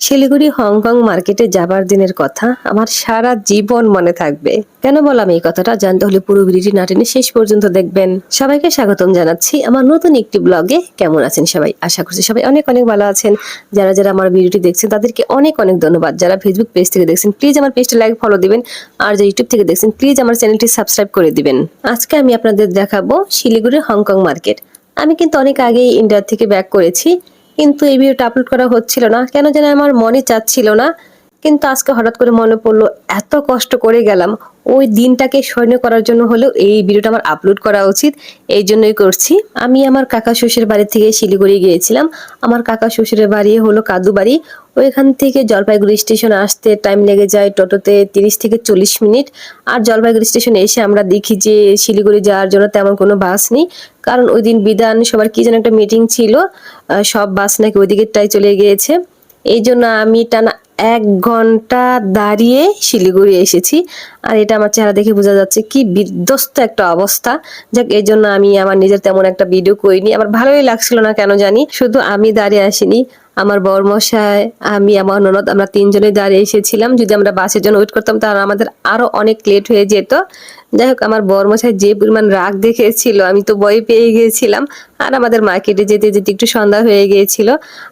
Siliguri Hong Kong মার্কেটে যাবার দিনের কথা আমার সারা জীবন মনে থাকবে। কেন বললাম এই কথাটা? জানতে হলে পুরো ভিডিওটি না টেনে শেষ পর্যন্ত দেখবেন। সবাইকে স্বাগতম জানাচ্ছি আমার নতুন একটি ব্লগে। কেমন আছেন সবাই? আশা করছি সবাই অনেক অনেক ভালো আছেন। যারা যারা আমার ভিডিওটি দেখছেন, তাদেরকে অনেক অনেক ধন্যবাদ। যারা ফেসবুক পেজ থেকে দেখছেন প্লিজ আমার পেজটা লাইক ফলো দিবেন। আর যারা ইউটিউব থেকে দেখছেন প্লিজ আমার চ্যানেলটি সাবস্ক্রাইব করে দিবেন। আজকে আমি আপনাদের দেখাবো শিলিগুড়ির হংকং মার্কেট। আমি কিন্তু অনেক আগেই ইন্ডিয়া থেকে ব্যাক করেছি। কিন্তু এই ভিডিওটা আপলোড করা হচ্ছিল না। কেন যেন আমার মনে চাচ্ছিল না কিন্তু আজকে হঠাৎ করে মনে পড়ল, এত কষ্ট করে গেলাম। ওই দিনটাকে স্মরণীয় করার জন্য হলেও এই ভিডিওটা আমার আপলোড করা উচিত। এই জন্যই করছি। আমি আমার কাকা শ্বশুরের বাড়ি থেকে শিলিগুড়ি গিয়েছিলাম। আমার কাকা শ্বশুরের বাড়ি হলো কাদু বাড়ি ওইখান থেকে জলপাইগুড়ি স্টেশন আসতে টাইম লেগে যায় টোটোতে তিরিশ থেকে চল্লিশ মিনিট। আর জলপাইগুড়ি স্টেশনে এসে আমরা দেখি যে শিলিগুড়ি যাওয়ার জন্য তেমন কোনো বাস নেই। কারণ ওই দিন বিধান সবার কি যেন একটা মিটিং ছিল। সব বাস নাকি ওইদিকেরটাই চলে গিয়েছে। এই জন্য আমি টানা এক ঘণ্টা দাঁড়িয়ে শিলিগুড়ি এসেছি। আর এটা আমার চেহারা দেখে বোঝা যাচ্ছে কি বিধ্বস্ত একটা অবস্থা। যাক এই জন্য আমি আমার নিজের তেমন একটা ভিডিও করিনি। আমার ভালোই লাগছিল না, কেন জানি? শুধু আমি দাঁড়িয়ে আসিনি। আমার বরমশাই, আমি, আমার ননদ, আমরা তিনজনে দাঁড়িয়ে এসেছিলাম। যদি আমরা বাসের জন্য ওয়েট করতাম, তাহলে আমাদের আরও অনেক লেট হয়ে যেত। যাই হোক, আমার বরমশাই যে পরিমাণ রাগ দেখেছিল আমি তো ভয় পেয়ে গিয়েছিলাম। আর আমাদের মার্কেটে যেতে যেতে একটু সন্ধ্যা হয়ে গিয়েছিল।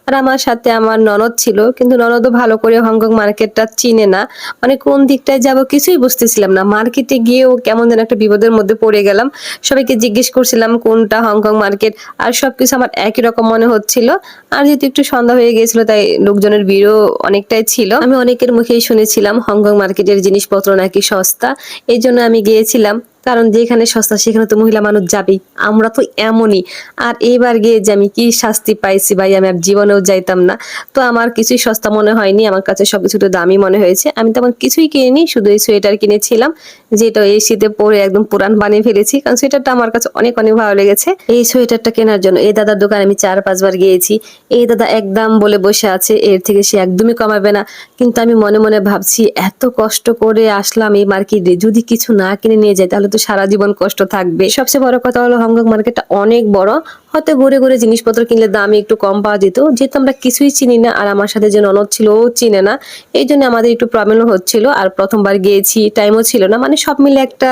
আর আমার সাথে আমার ননদ ছিল, কিন্তু ননদও ভালো করে হংকং মার্কেটটা চিনে না। মানে কোন দিকটায় যাব কিছুই বুঝতেছিলাম না। মার্কেটে গিয়েও কেমন যেন একটা বিপদের মধ্যে পড়ে গেলাম। সবাইকে জিজ্ঞেস করছিলাম, কোনটা হংকং মার্কেট আর সবকিছু আমার একই রকম মনে হচ্ছিল। আর যেহেতু একটু সন্ধ্যা হয়ে গিয়েছিল, তাই লোকজনের ভিড়ও অনেকটাই ছিল। আমি অনেকের মুখেই শুনেছিলাম, হংকং মার্কেটের জিনিসপত্র নাকি সস্তা, এই জন্য আমি গিয়েছিলাম। কারণ যেখানে সস্তা, সেখানে তো মহিলা মানুষ যাবেই। আমরা তো এমনই। আর এইবার গিয়ে যে আমি কি শাস্তি পাইছি ভাই, আমি আর জীবনেও যাইতাম না। তো আমার কিছুই সস্তা মনে হয়নি, আমার কাছে সবকিছু তো দামি মনে হয়েছে। আমি তেমন কিছুই কিনিনি, শুধু এই সোয়েটার কিনেছিলাম, যেটা এই শীতে পরে একদম পুরান বানিয়ে ফেলেছি, কারণ সোয়েটারটা আমার কাছে অনেক অনেক ভালো লেগেছে। এই সোয়েটারটা কেনার জন্য, এই দাদার দোকানে আমি চার, পাঁচবার গিয়েছি। এই দাদা একদম বলে বসে আছে, এর থেকে সে একদমই কমাবে না। কিন্তু আমি মনে মনে ভাবছি, এত কষ্ট করে আসলাম এই মার্কেটে যদি কিছু না কিনে নিয়ে যাই, তাহলে তো সারা জীবন কষ্ট থাকবে। সবচেয়ে বড় কথা হলো হংকং মার্কেটটা অনেক বড়। হয়তো ঘুরে ঘুরে জিনিসপত্র কিনলে দামে একটু কম পাওয়া যেত। যেহেতু আমরা কিছুই চিনি না, আর আমার সাথে যে ননদ ছিল, ও চিনে না। এই জন্য আমাদের একটু প্রবলেম হচ্ছিল, আর প্রথমবার গিয়েছি টাইমও ছিল না। মানে সব মিলে একটা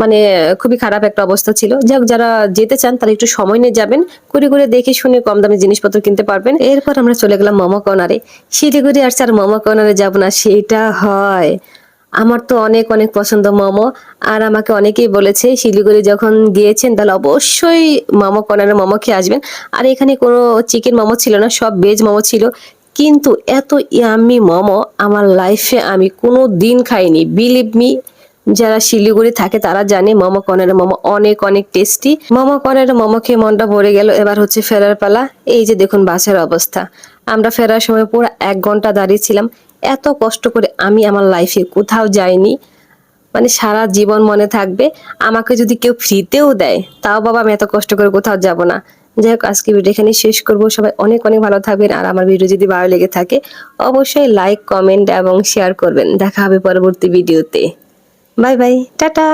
মানে খুবই খারাপ একটা অবস্থা ছিল। যাক, যারা যেতে চান, তারা একটু সময় নিয়ে যাবেন। ঘুরে ঘুরে দেখে শুনে কম দামে জিনিসপত্র কিনতে পারবেন। এরপর আমরা চলে গেলাম মোমো কর্নারে শিলিগুড়ি আর স্যার মোমো কর্নারে যাব না, সেটা হয়। আমার তো অনেক অনেক পছন্দ মোমো। আর আমাকে অনেকেই বলেছে, শিলিগুড়ি যখন গিয়েছেন, তাহলে অবশ্যই মোমো কর্নারে মোমো খেয়ে আসবেন। আর এখানে কোনো চিকেন মোমো ছিল না, সব ভেজ মোমো ছিল। কিন্তু এত ইয়াম্মি মোমো আমার লাইফে আমি কোনো দিন খাইনি। বিলিভ মি যারা শিলিগুড়ি থাকে, তারা জানে মোমো কর্নারের মোমো অনেক অনেক টেস্টি মোমো কর্নারের মোমো খেয়ে মনটা ভরে গেল। এবার হচ্ছে ফেরার পালা। এই যে দেখুন, বাসের অবস্থা। আমরা ফেরার সময় পুরো এক ঘণ্টা দাঁড়িয়েছিলাম এত কষ্ট করে আমি আমার লাইফে কোথাও যাইনি। মানে সারা জীবন মনে থাকবে, আমাকে যদি কেউ ফ্রিতেও দেয়, তাও বাবা আমি এত কষ্ট করে কোথাও যাব না। যাই হোক, আজকে ভিডিও এখানে শেষ করব। সবাই অনেক অনেক ভালো থাকবেন আর আমার ভিডিও যদি ভালো লেগে থাকে, অবশ্যই লাইক কমেন্ট এবং শেয়ার করবেন। দেখা হবে পরবর্তী ভিডিওতে বাই বাই টাটা!